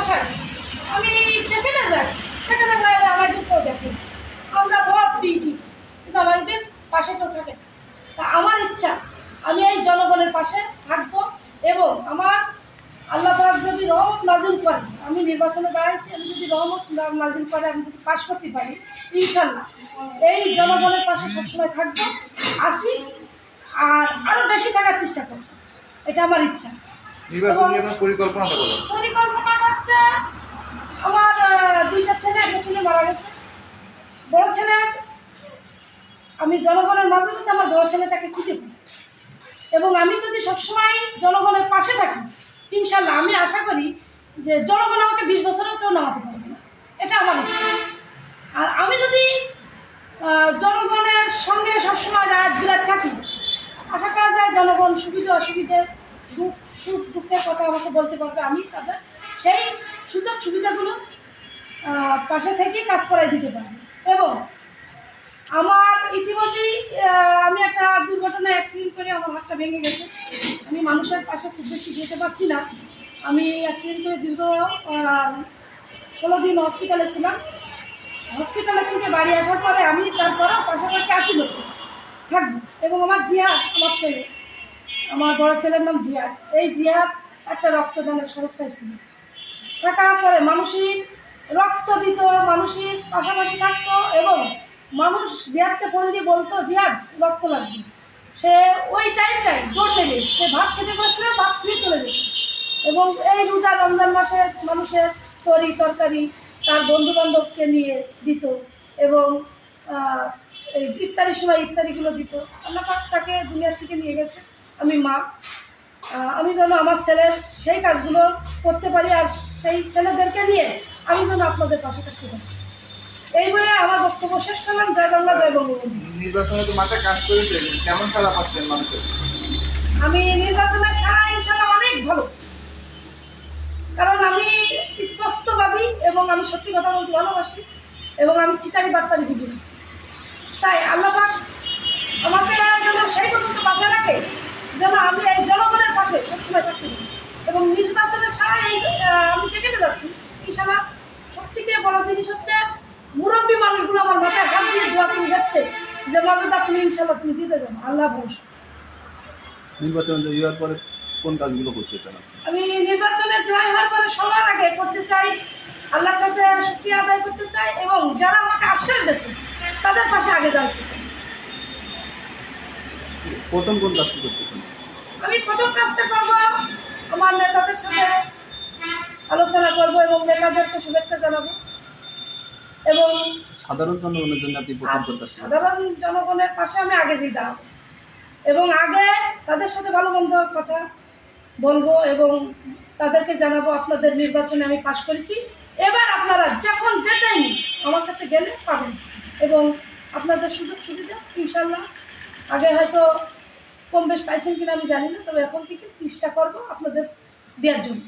বাসায় আমি দেখে না যাই সেখানে বাইরে আমাদের কেউ দেখে আমরা ভোট দিই ঠিক কিন্তু আমাদের পাশে কেউ থাকে তা আমার ইচ্ছা আমি এই জনগণের পাশে থাকব এবং আমার আল্লাহ পাক যদি রহমত নাজিল করে আমি নির্বাচনে দাঁড়াইছি আমি যদি রহমত নাজিল করে আমি যদি পাশ করতে পারি ইনশাল্লাহ এই জনগণের পাশে সবসময় থাকব আছি আর আরও বেশি থাকার চেষ্টা করব। এটা আমার ইচ্ছা। নির্বাচন ছেলে মারা গেছে। বড় ছেলে, আমি জনগণের মাঝে যদি আমার বড় ছেলেটাকে খুঁজে পাই, এবং আমি যদি সবসময় জনগণের পাশে থাকি, ইনশাল্লাহ আমি আশা করি যে জনগণ আমাকে বিশ বছরেও কেউ নামাতে পারবে না। এটা আমার ইচ্ছা। আর আমি যদি জনগণের সঙ্গে সবসময় রাত বিলাত থাকি, আশা করা যায় জনগণ সুবিধা অসুবিধে দুঃখ সুখ, দুঃখের কথা আমাকে বলতে পারবে, আমি তাদের সেই সুযোগ সুবিধাগুলো পাশে থেকে কাজ করাই দিতে পারি এবং আমার ইতিমধ্যেই আমি একটা দুর্ঘটনায় অ্যাক্সিডেন্ট করে আমার হাতটা ভেঙে গেছে। আমি মানুষের পাশে খুব বেশি যেতে পারছি না। আমি অ্যাক্সিডেন্ট করে দীর্ঘ ষোলো দিন হসপিটালে ছিলাম। হসপিটালের থেকে বাড়ি আসার পরে আমি তারপরেও পাশাপাশি আসিল থাকব। এবং আমার জিয়া আমার ছেলে, আমার বড় ছেলের নাম জিয়াদ এই জিয়াদ একটা রক্তদানের সংস্থায় ছিল থাকার পরে মানুষের রক্ত দিত, মানুষের পাশাপাশি থাকতো এবং মানুষ জিয়াদকে ফোন দিয়ে বলতো, জিয়াদ, রক্ত লাগবে। সে ওই টাইমটাই দৌড় লেগে সে ভাত খেতে বসলে ভাত খেয়ে চলে যেত এবং এই রোজা রমজান মাসে মানুষের তরি তরকারি তার বন্ধু বান্ধবকে নিয়ে দিত এবং এই ইফতারির সময় ইফতারিগুলো দিত। আল্লাহ তাকে দুনিয়ার থেকে নিয়ে গেছে। আমি মা আমি যেন আমার ছেলের সেই কাজগুলো করতে পারি আর সেই ছেলেদেরকে নিয়ে আমি যেন আপনাদের পাশে থাকতে পারি। এই বলে আমার বক্তব্য শেষ করলাম। জয় বাংলা জয় বঙ্গবন্ধু। নির্বাচনে তো মাঠে কাজ করেছিলেন কেমন পাচ্ছেন মানুষের? আমি নির্বাচনের সারা ইনশাল্লাহ অনেক ভালো। কারণ আমি স্পষ্টবাদী এবং আমি সত্যি কথা বলতে ভালোবাসি এবং আমি চিটারি বাটপারি বুঝি তাই আল্লাপাক আমাকে যেন সেই পর্যন্ত বাঁচায় রাখে যেন আমি এই জনগণের পাশে সবসময় থাকতে পারি এবং নির্বাচনের সারা এই আমি যেখানে যাচ্ছি ইনশাল্লাহ সব থেকে বড় জিনিস হচ্ছে মুরব্বী মানুষগুলো আমার মাথায় হাত দিয়ে দোয়া করে যাচ্ছে যে মাদুদা তুমি ইনশাল্লাহ তুমি জিতে যাব আল্লাহ ভরসা। নির্বাচন জয়ী হওয়ার পরে কোন কাজগুলো করতে চান আমি নির্বাচনে জয় হওয়ার পরে সবার আগে করতে চাই আল্লাহর কাছে শুক্রিয়া আদায় করতে চাই এবং যারা আমাকে আশ্রয় দিয়েছে তাদের পাশে আগে জানতে চাই প্রথম কোন কাজটি করতে চান? আমি প্রথম কাজটা করব আমার নেতাদের সাথে আলোচনা করব এবং নেতাদেরকে শুভেচ্ছা জানাব। এবং সাধারণ জনগণের জন্য আপনি সাধারণ জনগণের পাশে আমি আগে যেই দাঁড়াবো। এবং আগে তাদের সাথে ভালো মন্দ কথা বলব এবং তাদেরকে জানাব আপনাদের নির্বাচনে আমি পাশ করেছি। এবার আপনারা যখন যে টাইম আমার কাছে গেলে পাবেন। এবং আপনাদের সুযোগ সুবিধা ইনশাল্লাহ আগে হয়তো কম বেশ পাইছেন কিনা আমি জানি না, তবে এখন থেকে চেষ্টা করব আপনাদের দেওয়ার জন্য।